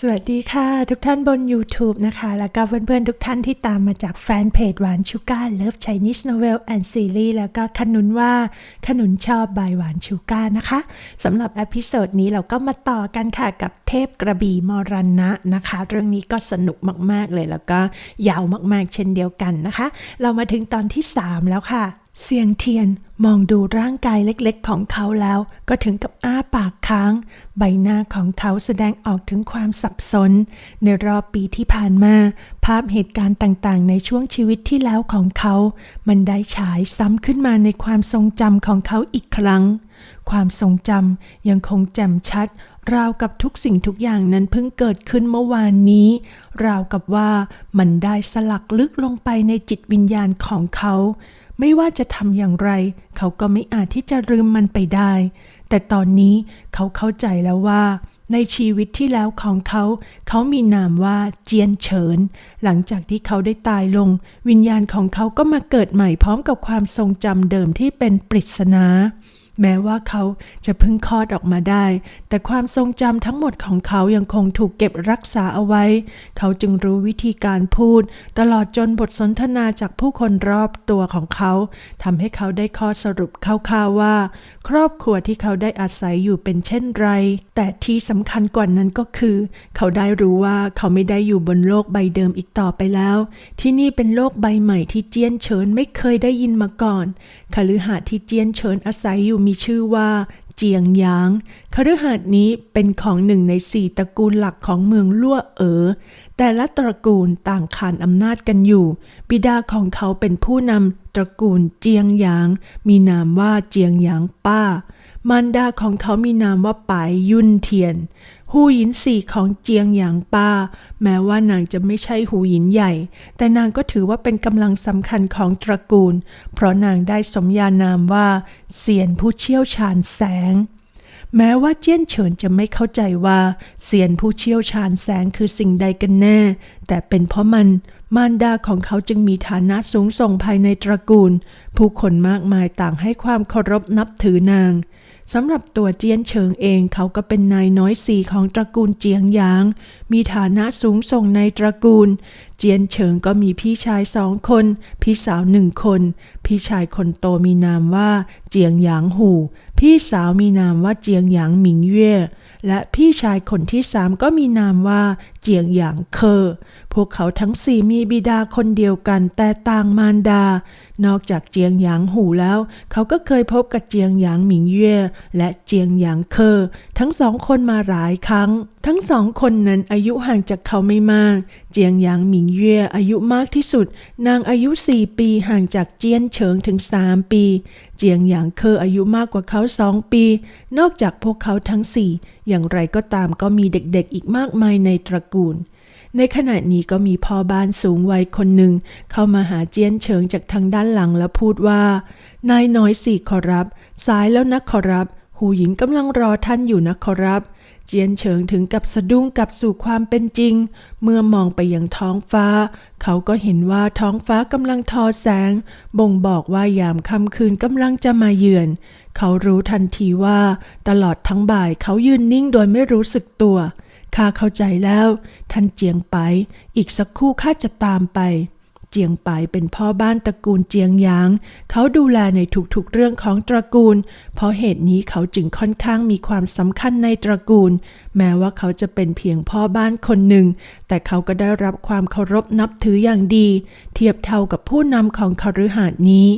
สวัสดีค่ะทุกท่านบน YouTube นะคะ แล้วก็เพื่อนๆ ทุกท่านที่ตามมาจากแฟนเพจหวานชูก้าเลิฟ Chinese Novel and Series แล้วก็ขนุนว่าขนุนชอบบายหวานชูก้านะคะสำหรับอพิโซดนี้เราก็มาต่อกันค่ะกับเทพกระบี่มรณะนะคะ เรื่องนี้ก็สนุกมากๆเลย แล้วก็ยาวมากๆ เช่นเดียวกันนะคะ เรามาถึงตอนที่ 3 แล้วค่ะ เสียงเทียนมองดูร่างกายเล็กๆ ของเขาแล้วก็ถึงกับอ้าปากค้าง ใบหน้าของเขาแสดงออกถึงความสับสน ในรอบปีที่ผ่านมา ภาพเหตุการณ์ต่างๆ ในช่วงชีวิตที่แล้วของเขา มันได้ฉายซ้ำขึ้นมาในความทรงจำของเขาอีกครั้ง ความทรงจำยังคงแจ่มชัด ราวกับทุกสิ่งทุกอย่างนั้นเพิ่งเกิดขึ้นเมื่อวานนี้ ราวกับว่ามันได้สลักลึกลงไปในจิตวิญญาณของเขา ไม่ว่าจะทำอย่างไร เขาก็ไม่อาจที่จะลืมมันไปได้ แต่ตอนนี้เขาเข้าใจแล้วว่า ในชีวิตที่แล้วของเขา เขามีนามว่าเจียนเฉิน หลังจากที่เขาได้ตายลง วิญญาณของเขาก็มาเกิดใหม่พร้อมกับความทรงจำเดิมที่เป็นปริศนา แม้ว่าเขาจะเพิ่งคลอดออกมาได้ แต่ความทรงจำทั้งหมดของเขายังคงถูกเก็บรักษาเอาไว้ เขาจึงรู้วิธีการพูด ตลอดจนบทสนทนาจากผู้คนรอบตัวของเขาทำให้เขาได้ข้อสรุปคร่าวๆว่า ครอบครัวที่เขาได้อาศัยอยู่เป็นเช่นไร แต่ที่สำคัญกว่านั้นก็คือ เขาได้รู้ว่าเขาไม่ได้อยู่บนโลกใบเดิมอีกต่อไปแล้ว ที่นี่เป็นโลกใบใหม่ที่เจียนเฉินไม่เคยได้ยินมาก่อนคฤหาสน์ที่เจียนเฉินอาศัยอยู่มีชื่อว่าเจียงหยางคฤหาสน์นี้เป็นของหนึ่งในสี่ตระกูลหลักของเมืองลั่วเอ๋อ แต่ละตระกูลต่างขานอำนาจกันอยู่ บิดาของเขาเป็นผู้นำตระกูลเจียงหยาง มีนามว่าเจียงหยางป้ามารดาของเขามีนามว่าปายยุนเทียน หูหยินสี่ของเจียงหยางป้า แม้ว่านางจะไม่ใช่หูหยินใหญ่ แต่นางก็ถือว่าเป็นกำลังสำคัญของตระกูล เพราะนางได้สมญานามว่าเซียนผู้เชี่ยวชาญแสงแม้ว่าเจี้ยนเฉินจะไม่เข้าใจว่าเซียนผู้เชี่ยวชาญแสงคือสิ่งใดกันแน่ แต่เป็นเพราะมัน มารดาของเขาจึงมีฐานะสูงส่งภายในตระกูล ผู้คนมากมายต่างให้ความเคารพนับถือนาง สำหรับตัวเจียนเฉิงเองเขาก็เป็นนายน้อยสี่ของตระกูลเจียงหยาง มีฐานะสูงส่งในตระกูลเจียนเฉิงก็มีพี่ชายสองคน พี่สาวหนึ่งคน พี่ชายคนโตมีนามว่าเจียงหยางหู พี่สาวมีนามว่าเจียงหยางหมิงเย่และพี่ชายคนที่สามก็มีนามว่าเจียงหยางเคอ พวกเขาทั้งสี่มีบิดาคนเดียวกันแต่ต่างมารดา นอกจากเจียงหยางหูแล้ว เขาก็เคยพบกับเจียงหยางหมิงเย่และเจียงหยางเคอ ทั้งสองคนมาหลายครั้ง ทั้งสองคนนั้นอายุห่างจากเขาไม่มาก เจียงหยางหมิงเย่อายุมากที่สุด นางอายุ 4 ปีห่างจากเจียนเฉิงถึง 3 ปี เจียงหยางเคออายุมากกว่าเขาสองปี นอกจากพวกเขาทั้งสี่อย่างไรก็ตามก็มีเด็กๆอีกมากมายในตระกูล ในขณะนี้ก็มีพ่อบ้านสูงวัยคนหนึ่ง เข้ามาหาเจียนเฉิงจากทางด้านหลังแล้วพูดว่า นายน้อยสี่ขอรับ สายแล้วนะขอรับ หูหญิงกำลังรอท่านอยู่นะขอรับ เจียนเฉิงถึงกับสะดุ้งกลับสู่ความเป็นจริง เมื่อมองไปยังท้องฟ้า เขาก็เห็นว่าท้องฟ้ากำลังทอแสง บ่งบอกว่ายามค่ำคืนกำลังจะมาเยือน เขารู้ทันทีว่า ตลอดทั้งบ่ายเขายืนนิ่งโดยไม่รู้สึกตัวข้าเข้าใจแล้ว ท่านเจียงไป อีกสักครู่ข้าจะตามไป จียงไปเป็นพ่อบ้านตระกูลเจียงหยาง เขาดูแลในทุกๆเรื่องของตระกูล เพราะเหตุนี้เขาจึงค่อนข้างมีความสำคัญในตระกูล แม้ว่าเขาจะเป็นเพียงพ่อบ้านคนหนึ่ง แต่เขาก็ได้รับความเคารพนับถืออย่างดี เทียบเท่ากับผู้นำของคฤหาสน์นี้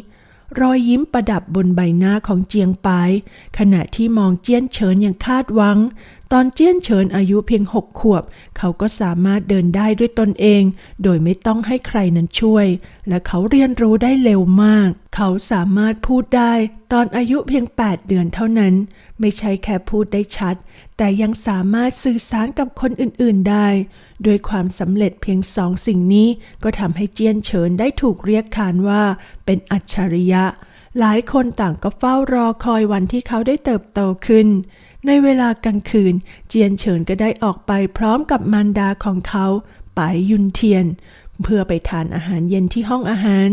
รอยยิ้มประดับบนใบหน้าของเจียงปายขณะที่มองเจี้ยนเฉินอย่างคาดหวัง ตอนเจี้ยนเฉินอายุเพียงหกขวบ เขาก็สามารถเดินได้ด้วยตนเอง โดยไม่ต้องให้ใครนั้นช่วย และเขาเรียนรู้ได้เร็วมาก เขาสามารถพูดได้ตอนอายุเพียง 8 เดือนเท่านั้น ไม่ใช่แค่พูดได้ชัด แต่ยังสามารถสื่อสารกับคนอื่นๆได้ ด้วยความสำเร็จเพียงสองสิ่งนี้ ก็ทำให้เจียนเฉินได้ถูกเรียกขานว่า เป็นอัจฉริยะ หลายคนต่างก็เฝ้ารอคอยวันที่เขาได้เติบโตขึ้น ในเวลากลางคืน เจียนเฉินก็ได้ออกไปพร้อมกับมารดาของเขาป๋ายยุนเทียน เพื่อไปทานอาหารเย็นที่ห้องอาหาร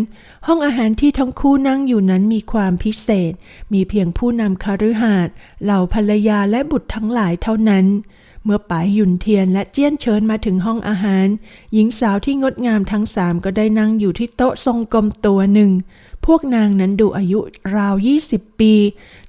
ห้องอาหารที่ทั้งคู่นั่งอยู่นั้นมีความพิเศษ มีเพียงผู้นำคฤหาดเหล่าภรรยาและบุตรทั้งหลายเท่านั้น เมื่อป๋ายหยุนเทียนและเจี้ยนเฉินมาถึงห้องอาหาร หญิงสาวที่งดงามทั้งสามก็ได้นั่งอยู่ที่โต๊ะทรงกลมตัวหนึ่ง พวกนางนั้นดูอายุราว 20 ปี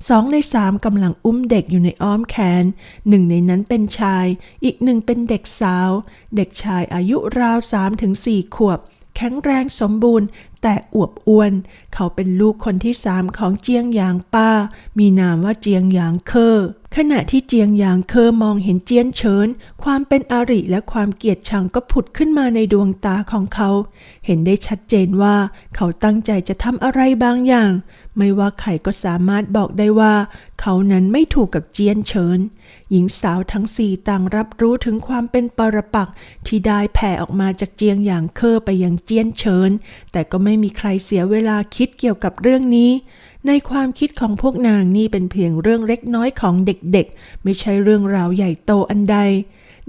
สองในสามกำลังอุ้มเด็กอยู่ในอ้อมแขน หนึ่งในนั้นเป็นชาย อีกหนึ่งเป็นเด็กสาว เด็กชายอายุราว3ถึง4ขวบ แข็งแรงสมบูรณ์ แต่อวบอ้วน เขาเป็นลูกคนที่สามของเจียงหยางป้า มีนามว่าเจียงหยางเคอขณะที่เจียงหยางเคอมองเห็นเจียนเฉิน ความเป็นอริและความเกลียดชังก็ผุดขึ้นมาในดวงตาของเขา เห็นได้ชัดเจนว่า เขาตั้งใจจะทำอะไรบางอย่าง ไม่ว่าใครก็สามารถบอกได้ว่า เขานั้นไม่ถูกกับเจียนเฉิน หญิงสาวทั้งสี่ต่างรับรู้ถึงความเป็นปรปักษ์ที่ได้แผ่ออกมาจากเจียงหยางเคอไปยังเจียนเฉิน แต่ก็ไม่มีใครเสียเวลาคิดเกี่ยวกับเรื่องนี้ ในความคิดของพวกนางนี่เป็นเพียงเรื่องเล็กน้อยของเด็กๆ ไม่ใช่เรื่องราวใหญ่โตอันใด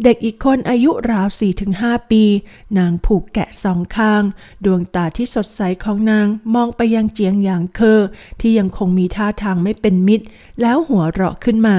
เด็กอีกคนอายุราว 4-5 ปี นางผูกแกะสองข้าง ดวงตาที่สดใสของนางมองไปยังเจียงหยางเคอ ที่ยังคงมีท่าทางไม่เป็นมิตร แล้วหัวเราะขึ้นมา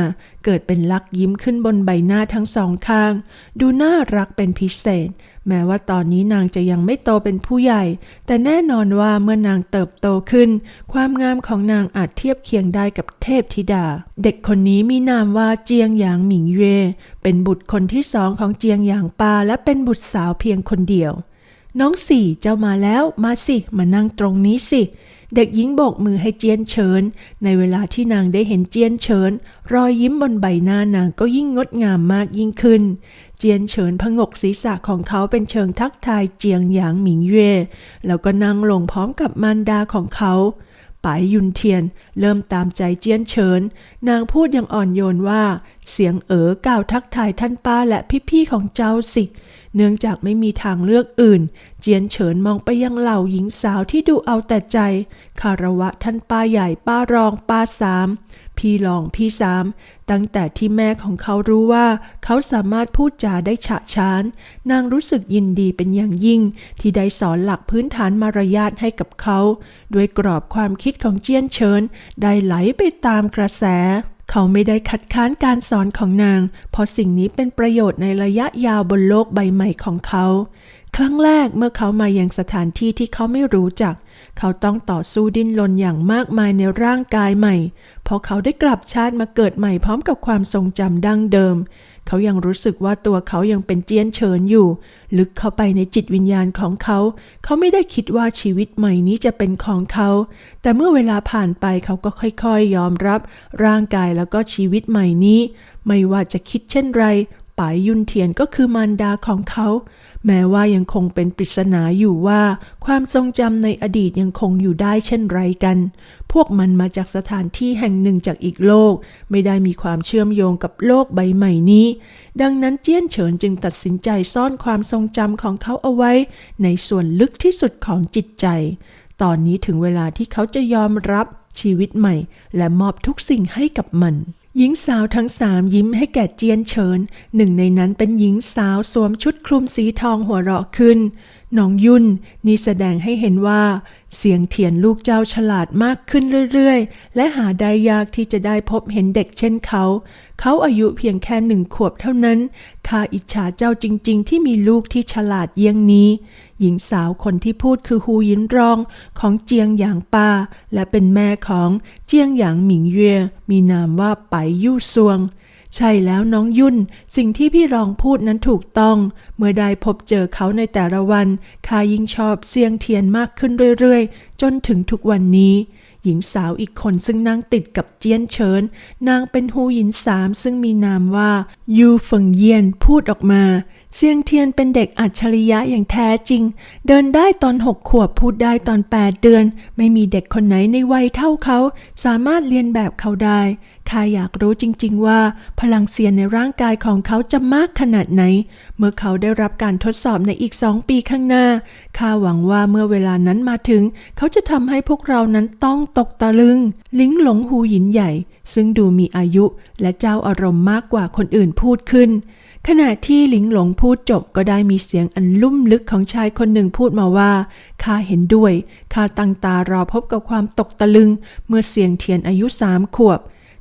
เกิดเป็นลักยิ้มขึ้นบนใบหน้าทั้งสองข้าง ดูน่ารักเป็นพิเศษ แม้ว่าตอนนี้นางจะยังไม่โตเป็นผู้ใหญ่ แต่แน่นอนว่าเมื่อนางเติบโตขึ้น ความงามของนางอาจเทียบเคียงได้กับเทพธิดา เด็กคนนี้มีนามว่าเจียงหยางหมิงเย่เป็นบุตรคนที่สองของเจียงหยางปาและเป็นบุตรสาวเพียงคนเดียวน้องสี่เจ้ามาแล้วมาสิ มานั่งตรงนี้สิ เด็กหญิงโบกมือให้เจียนเฉิน ในเวลาที่นางได้เห็นเจียนเฉิน รอยยิ้มบนใบหน้านางก็ยิ่งงดงามมากยิ่งขึ้น เจียนเฉินพงกศีรษะของเขาเป็นเชิงทักทายเจียงหยางหมิงเย่แล้วก็นั่งลงพร้อมกับมารดาของเขาป๋ายยุนเทียน เริ่มตามใจเจียนเฉิน นางพูดอย่างอ่อนโยนว่า เสียงเอ๋อกล่าวทักทายท่านป้าและพี่ๆของเจ้าสิ เนื่องจากไม่มีทางเลือกอื่น เจียนเฉินมองไปยังเหล่าหญิงสาวที่ดูเอาแต่ใจ คารวะท่านป้าใหญ่ป้ารองป้าสาม พี่รองพี่สาม ตั้งแต่ที่แม่ของเขารู้ว่า เขาสามารถพูดจาได้ฉะฉาน นางรู้สึกยินดีเป็นอย่างยิ่ง ที่ได้สอนหลักพื้นฐานมารยาทให้กับเขา ด้วยกรอบความคิดของเจียนเฉินได้ไหลไปตามกระแส เขาไม่ได้คัดค้านการสอนของนาง เพราะสิ่งนี้เป็นประโยชน์ในระยะยาวบนโลกใบใหม่ของเขา ครั้งแรกเมื่อเขามายังสถานที่ที่เขาไม่รู้จัก เขาต้องต่อสู้ดิ้นรนอย่างมากมายในร่างกายใหม่ เพราะเขาได้กลับชาติมาเกิดใหม่พร้อมกับความทรงจำดั้งเดิม เขายังรู้สึกว่าตัวเขายังเป็นเจียนเฉินอยู่ ลึกเข้าไปในจิตวิญญาณของเขา เขาไม่ได้คิดว่าชีวิตใหม่นี้จะเป็นของเขา แต่เมื่อเวลาผ่านไปเขาก็ค่อยๆยอมรับ ร่างกายแล้วก็ชีวิตใหม่นี้ ไม่ว่าจะคิดเช่นไรป๋ายยุนเทียนก็คือมารดาของเขา แม้ว่ายังคงเป็นปริศนาอยู่ว่า ความทรงจำในอดีตยังคงอยู่ได้เช่นไรกัน พวกมันมาจากสถานที่แห่งหนึ่งจากอีกโลก ไม่ได้มีความเชื่อมโยงกับโลกใบใหม่นี้ ดังนั้นเจี้ยนเฉินจึงตัดสินใจซ่อนความทรงจำของเขาเอาไว้ ในส่วนลึกที่สุดของจิตใจ ตอนนี้ถึงเวลาที่เขาจะยอมรับชีวิตใหม่ และมอบทุกสิ่งให้กับมัน หญิงสาวทั้งสามยิ้มให้แก่เจียนเฉิน หนึ่งในนั้นเป็นหญิงสาวสวมชุดคลุมสีทองหัวเราะขึ้น น้องยุ่นนี่แสดงให้เห็นว่า เสียงเทียนลูกเจ้าฉลาดมากขึ้นเรื่อยๆ และหาได้ยากที่จะได้พบเห็นเด็กเช่นเขา เขาอายุเพียงแค่หนึ่งขวบเท่านั้นข้าอิจฉาเจ้าจริง ๆ ที่มีลูกที่ฉลาดเยี่ยงนี้ หญิงสาวคนที่พูดคือฮูยินรองของเจียงหยางปาและเป็นแม่ของเจียงหยางหมิงเย่มีนามว่าไปยู่ซวง ใช่แล้วน้องยุ่น สิ่งที่พี่รองพูดนั้นถูกต้อง เมื่อได้พบเจอเขาในแต่ละวันข้ายิ่งชอบเสียงเทียนมากขึ้นเรื่อยๆ จนถึงทุกวันนี้ หญิงสาวอีกคนซึ่งนั่งติดกับเจียนเฉิน นางเป็นฮูหยินสามซึ่งมีนามว่ายูเฟิงเยียนพูดออกมา เซียงเทียนเป็นเด็กอัจฉริยะอย่างแท้จริง เดินได้ตอนหกขวบพูดได้ตอนแปดเดือน ไม่มีเด็กคนไหนในวัยเท่าเขา สามารถเรียนแบบเขาได้ข้าอยากรู้จริง ๆ ว่า พลังเซียนในร่างกายของเขาจะมากขนาดไหน เมื่อเขาได้รับการทดสอบในอีกสองปีข้างหน้าข้าหวังว่าเมื่อเวลานั้นมาถึง เขาจะทำให้พวกเรานั้นต้องตกตะลึง ลิงหลงหูหยินใหญ่ ซึ่งดูมีอายุและเจ้าอารมณ์มากกว่าคนอื่นพูดขึ้น ขณะที่หลิงหลงพูดจบก็ได้มีเสียงอันลุ่มลึกของชายคนหนึ่งพูดมาว่าข้าเห็นด้วยข้าตั้งตารอพบกับความตกตะลึง เมื่อเสียงเทียนอายุสามขวบ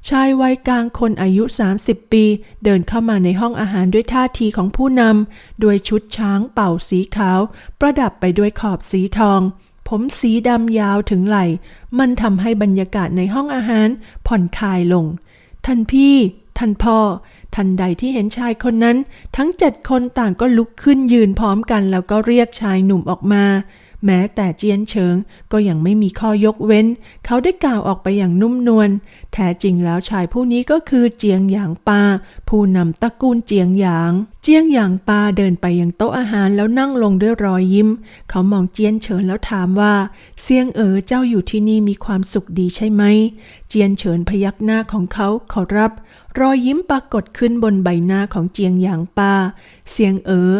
ชายวัยกลางคนอายุ 30 ปี เดินเข้ามาในห้องอาหารด้วยท่าทีของผู้นำด้วยชุดช้างเป่าสีขาว ประดับไปด้วยขอบสีทอง ผมสีดำยาวถึงไหล่ มันทำให้บรรยากาศในห้องอาหารผ่อนคลายลง ท่านพี่ ท่านพ่อ ทันใดที่เห็นชายคนนั้น ทั้งเจ็ดคนต่างก็ลุกขึ้นยืนพร้อมกัน แล้วก็เรียกชายหนุ่มออกมา แม้แต่เจียนเฉิงก็ยังไม่มีข้อยกเว้น เขาได้กล่าวออกไปอย่างนุ่มนวลแท้จริงแล้วชายผู้นี้ก็คือเจียงหยางปาผู้นำตระกูลเจียงหยาง เจียงหยางปาเดินไปยังโต๊ะอาหารแล้วนั่งลงด้วยรอยยิ้ม เขามองเจียนเฉินแล้วถามว่าเซียงเอ๋อเจ้าอยู่ที่นี่มีความสุขดีใช่ไหม เจียนเฉินพยักหน้าของเขาขอรับ รอยยิ้มปรากฏขึ้นบนใบหน้าของเจียงหยางปาเสียงเอ๋อ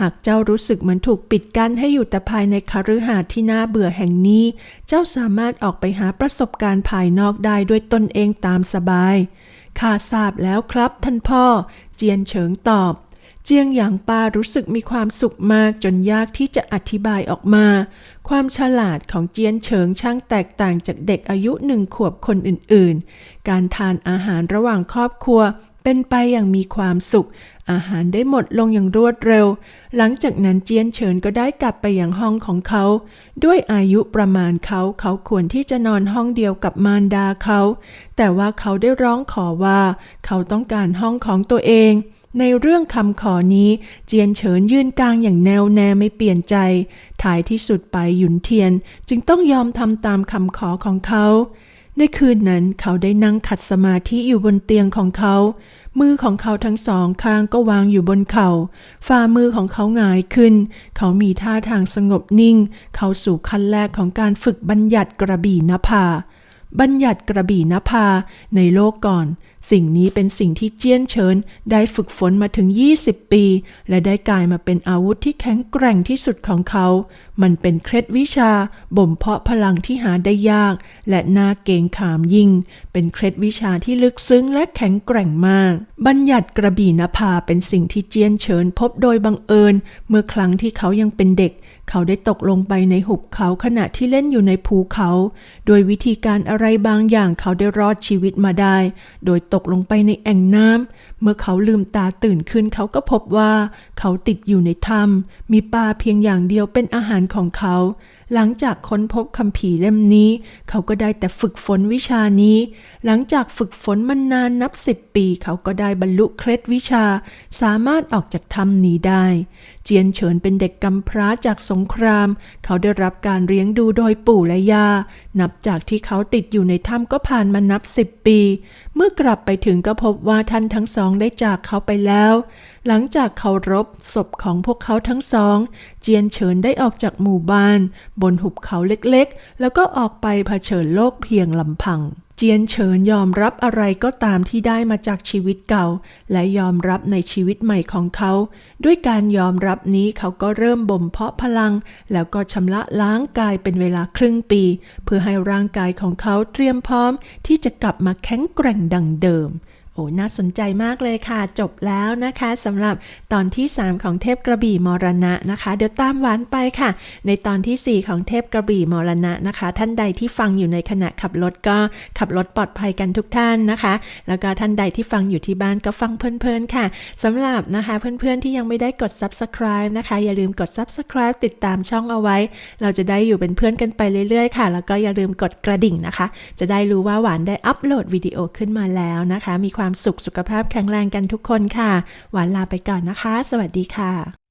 หากเจ้ารู้สึกเหมือนถูกปิดกั้นให้อยู่แต่ภายในคฤหาสน์ที่น่าเบื่อแห่งนี้ เจ้าสามารถออกไปหาประสบการณ์ภายนอกได้ด้วยตนเองตามสบาย ข้าทราบแล้วครับท่านพ่อ เจียนเฉิงตอบ เจียงหยางปารู้สึกมีความสุขมากจนยากที่จะอธิบายออกมา ความฉลาดของเจียนเฉิงช่างแตกต่างจากเด็กอายุหนึ่งขวบคนอื่นๆ การทานอาหารระหว่างครอบครัวเป็นไปอย่างมีความสุข อาหารได้หมดลงอย่างรวดเร็ว หลังจากนั้นเจียนเฉินก็ได้กลับไปยังห้องของเขา ด้วยอายุประมาณเขาเขาควรที่จะนอนห้องเดียวกับมารดาเขา แต่ว่าเขาได้ร้องขอว่า เขาต้องการห้องของตัวเอง ในเรื่องคำขอนี้เจียนเฉินยืนกลางอย่างแนวแน่ไม่เปลี่ยนใจท้ายที่สุดไปหยุนเทียนจึงต้องยอมทำตามคำขอของเขา ในคืนนั้นเขาได้นั่งขัดสมาธิอยู่บนเตียงของเขา มือของเขาทั้งสองข้างก็วางอยู่บนเขา่า ฝ่ามือของเขาหงายขึ้น เขามีท่าทางสงบนิ่ง เข้าสู่ขั้นแรกของการฝึกบัญญัติกระบี่นภาบัญญัติกระบี่นภาในโลกก่อน สิ่งนี้เป็นสิ่งที่เจี้ยนเฉินได้ฝึกฝนมาถึง 20 ปี และได้กลายมาเป็นอาวุธที่แข็งแกร่งที่สุดของเขา มันเป็นเคล็ดวิชาบ่มเพาะพลังที่หาได้ยาก และน่าเกงขามยิ่ง เป็นเคล็ดวิชาที่ลึกซึ้งและแข็งแกร่งมาก บัญญัติกระบี่นภาเป็นสิ่งที่เจียนเฉินพบโดยบังเอิญ เมื่อครั้งที่เขายังเป็นเด็ก เขาได้ตกลงไปในหุบเขาขณะที่เล่นอยู่ในภูเขา โดยวิธีการอะไรบางอย่างเขาได้รอดชีวิตมาได้ โดยตกลงไปในแอ่งน้ำ เมื่อเขาลืมตาตื่นขึ้นเขาก็พบว่าเขาติดอยู่ในถ้ำมีปลาเพียงอย่างเดียวเป็นอาหารของเขา หลังจากค้นพบคัมภีเล่มนี้ เขาก็ได้แต่ฝึกฝนวิชานี้ หลังจากฝึกฝนมันนานนับสิบปี เขาก็ได้บรรลุเคล็ดวิชา สามารถออกจากถ้ำนี้ได้ เจียนเฉินเป็นเด็กกำพร้าจากสงคราม เขาได้รับการเลี้ยงดูโดยปู่และย่า นับจากที่เขาติดอยู่ในถ้ำก็ผ่านมานับสิบปี เมื่อกลับไปถึงก็พบว่าท่านทั้งสองได้จากเขาไปแล้ว หลังจากเคารพศพของพวกเขาทั้งสอง เจียนเฉินได้ออกจากหมู่บ้าน บนหุบเขาเล็กๆ แล้วก็ออกไปเผชิญโลกเพียงลำพัง เจียนเฉินยอมรับอะไรก็ตามที่ได้มาจากชีวิตเก่า และยอมรับในชีวิตใหม่ของเขา ด้วยการยอมรับนี้เขาก็เริ่มบ่มเพาะพลัง แล้วก็ชำระล้างกายเป็นเวลาครึ่งปี เพื่อให้ร่างกายของเขาเตรียมพร้อมที่จะกลับมาแข็งแกร่งดังเดิม โอ้น่าสนใจมากเลยค่ะ จบแล้วนะคะสำหรับตอนที่ 3 ของเทพกระบี่มรณะนะคะ เดี๋ยวตามหวานไปค่ะ ในตอนทีสี่ 4 ของเทพกระบี่มรณะนะคะ ท่านใดที่ฟังอยู่ในขณะขับรถก็ขับรถปลอดภัยกันทุกท่านนะคะ แล้วก็ท่านใดที่ฟังอยู่ที่บ้านก็ฟังเพลินๆค่ะสำหรับนะคะเพื่อนๆที่ยังไม่ได้กด subscribe นะคะ อย่าลืมกด subscribe ติดตามช่องเอาไว้ เราจะได้อยู่เป็นเพื่อนกันไปเรื่อยๆ ค่ะ แล้วก็อย่าลืมกดกระดิ่งนะคะ จะได้รู้ว่าหวานได้อัปโหลดวิดีโอขึ้นมาแล้วนะคะ มีความความสุขสุขภาพแข็งแรงกันทุกคนค่ะ หวานลาไปก่อนนะคะ สวัสดีค่ะ